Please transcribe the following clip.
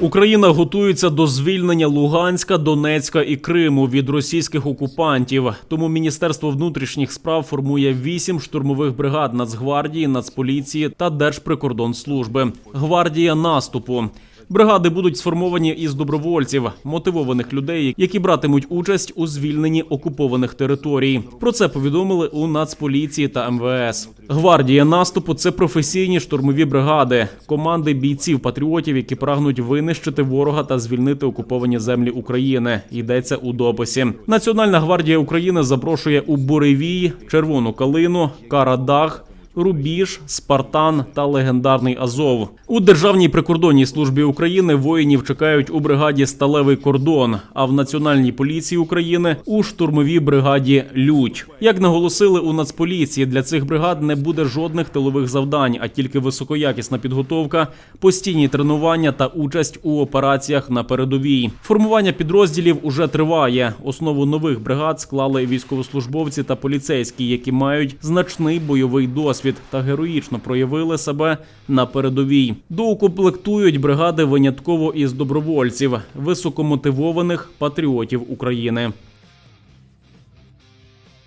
Україна готується до звільнення Луганська, Донецька і Криму від російських окупантів. Тому Міністерство внутрішніх справ формує вісім штурмових бригад Нацгвардії, Нацполіції та Держприкордонслужби. Гвардія наступу. Бригади будуть сформовані із добровольців, мотивованих людей, які братимуть участь у звільненні окупованих територій. Про це повідомили у Нацполіції та МВС. Гвардія наступу це професійні штурмові бригади, команди бійців патріотів, які прагнуть винищити ворога та звільнити окуповані землі України. Йдеться у дописі. Національна гвардія України запрошує у Буревій, Червону Калину, Карадаг. Рубіж, Спартан та легендарний Азов у Державній прикордонній службі України воїнів чекають у бригаді Сталевий кордон, а в Національній поліції України у штурмовій бригаді Лють. Як наголосили у Нацполіції, для цих бригад не буде жодних тилових завдань, а тільки високоякісна підготовка, постійні тренування та участь у операціях на передовій. Формування підрозділів уже триває. Основу нових бригад склали військовослужбовці та поліцейські, які мають значний бойовий досвід та героїчно проявили себе на передовій. Доукомплектують бригади винятково із добровольців, високомотивованих патріотів України.